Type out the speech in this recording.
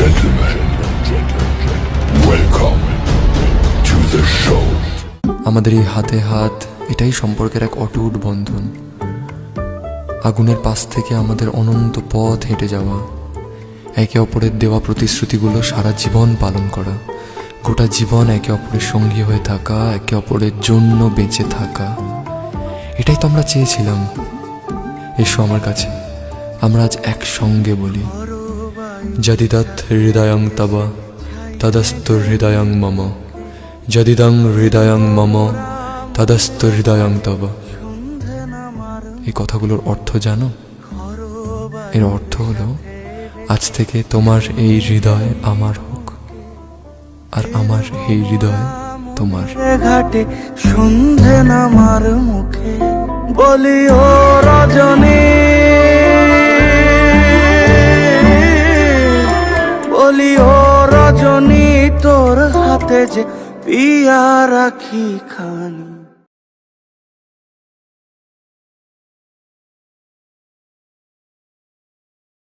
gentlemen, welcome to the show. আমাদের এই হাতে হাত এটাই সম্পর্কের এক অটুট বন্ধন। আগুনের পাশ থেকে আমাদের অনন্ত পথ হেঁটে যাওয়া একে অপরের দেওয়া প্রতিশ্রুতিগুলো সারা জীবন পালন করা গোটা জীবন একে অপরের সঙ্গী হয়ে থাকা একে অপরের জন্য বেঁচে থাকা। এটাই তো আমরা চেয়েছিলাম। এসো আমার কাছে আমরা আজ একসঙ্গে বলি। যদিদাত হৃদয়ং তবা, তদস্তু হৃদয়ং মম। যদিদং হৃদয়ং মম, তদস্তু হৃদয়ং তব। এই কথাগুলোর অর্থ জানো? এর অর্থ হলো, আজ থেকে তোমার এই হৃদয় আমার হোক, আর আমার এই হৃদয় তোমার। ঘাটে সন্ধে নামার মুখে বলি ও রজনী। রজনী তোর হাতে যে পিয়া রাখি খানি।